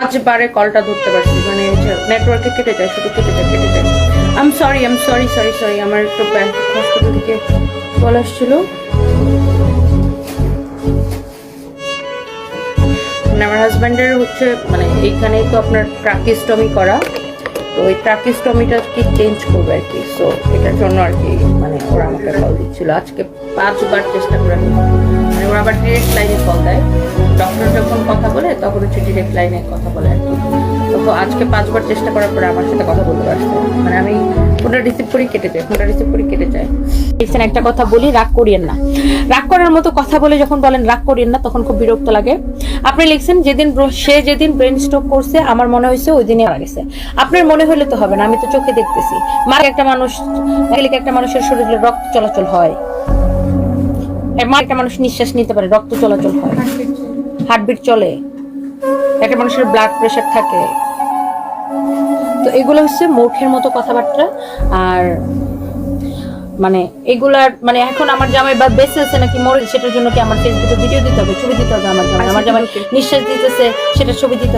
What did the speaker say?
পাঁচবারে কলটা ধরতে পারছি মানে নেটওয়ার্কে কেটে যায়, শুধু কেটে যায় কেটে যায়। Am sorry am sorry sorry sorry আমার একটু হসপিটাল থেকে কল আসছিল। মানে আমার হাজব্যান্ডের হচ্ছে মানে এইখানেই তো আপনার ট্রাকিস্টমি করা, তো ওই ট্রাকিস্টমিটা কি চেঞ্জ করবে আর কি? সো এটার জন্য আর কি মানে ওরা আমাকে কল দিচ্ছিল। আজকে পাঁচবার চেষ্টা করে মানে ওরা আবার ডিরেক্ট লাইনে কল দেয়। ডক্টর যখন কথা ডিরেক্ট লাইনে কথা বলে আর কি। তো আজকে পাঁচবার চেষ্টা করার পরে আমার সাথে কথা বলতে পারছে। মানে আমি ফোনটা রিসিভ করি, কেটে যায়। ফোনটা রিসিভ করি, কেটে যায়। দেখছেন, একটা কথা বলি, রাগ করিয়েন না। রাগ করার মতো কথা বলে যখন বলেন রাগ করিয়েন না, তখন খুব বিরক্ত লাগে। আপনি লিখছেন, যেদিন সে যেদিন ব্রেন স্ট্রোক করছে, আমার মনে হয়েছে ওই দিনই মারা গেছে। আপনার মনে হলে তো হবে না, আমি তো চোখে দেখতেছি। মার একটা মানুষ একটা মানুষের শরীরে রক্ত চলাচল হয়। একটা মানুষ নিঃশ্বাস নিতে পারে, রক্ত চলাচল হয়। হার্টবিট চলে। একটা মানুষের ব্লাড প্রেশার থাকে। তো এগুলো হচ্ছে মূর্খের মতো কথাবার্তা। আর মানে এগুলার মানে এখন আমার জামাই বা বেঁচে আছে নাকি মরে সেটার জন্য কি আমার ফেসবুকে ভিডিও দিতে হবে ছবি দিতে হবে আমার জামাই? আমার জামাই নিঃশ্বাস দিতেছে সেটা ছবি দিতে